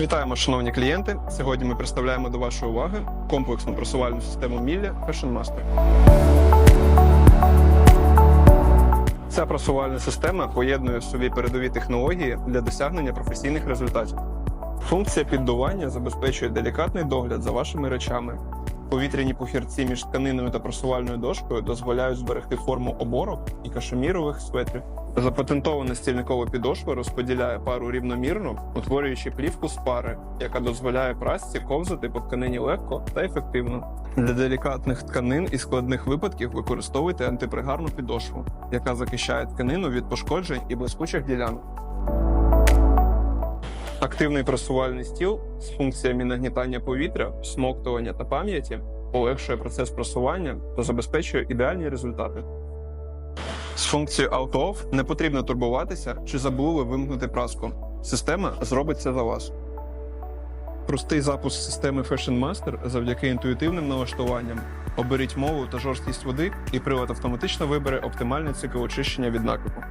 Вітаємо, шановні клієнти. Сьогодні ми представляємо до вашої уваги комплексну просувальну систему Мілля Fashion Master. Ця просувальна система поєднує в собі передові технології для досягнення професійних результатів. Функція піддування забезпечує делікатний догляд за вашими речами. Повітряні пухірці між тканиною та просувальною дошкою дозволяють зберегти форму оборок і кашемірових светрів. Запатентована стільникова підошва розподіляє пару рівномірно, утворюючи плівку з пари, яка дозволяє прасці ковзати по тканині легко та ефективно. Для делікатних тканин і складних випадків використовуйте антипригарну підошву, яка захищає тканину від пошкоджень і блискучих ділянок. Активний просувальний стіл з функціями нагнітання повітря, смоктування та пам'яті полегшує процес просування та забезпечує ідеальні результати. З функцією Auto-Off не потрібно турбуватися, чи забули вимкнути праску. Система зробить це за вас. Простий запуск системи Fashion Master завдяки інтуїтивним налаштуванням. Оберіть мову та жорсткість води, і прилад автоматично вибере оптимальний цикл очищення від накипу.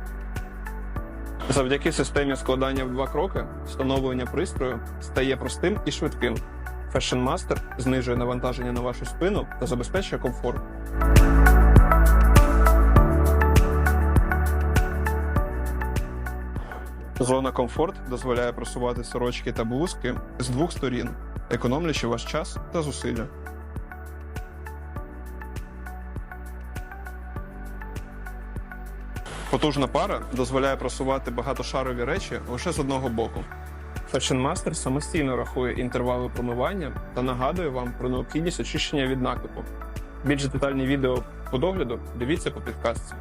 Завдяки системі складання в два кроки встановлення пристрою стає простим і швидким. Fashion Master знижує навантаження на вашу спину та забезпечує комфорт. Зона комфорт дозволяє просувати сорочки та блузки з двох сторін, економлячи ваш час та зусилля. Потужна пара дозволяє просувати багатошарові речі лише з одного боку. Fashion Master самостійно рахує інтервали промивання та нагадує вам про необхідність очищення від накипу. Більш детальні відео по догляду дивіться по підказці.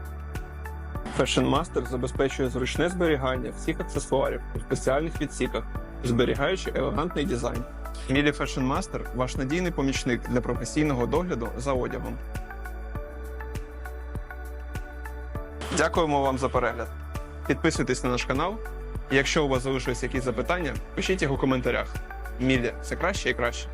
Fashion Master забезпечує зручне зберігання всіх аксесуарів у спеціальних відсіках, зберігаючи елегантний дизайн. Мілі Fashion Master – ваш надійний помічник для професійного догляду за одягом. Дякуємо вам за перегляд. Підписуйтесь на наш канал. Якщо у вас залишились якісь запитання, пишіть їх у коментарях. Мілі це краще і краще.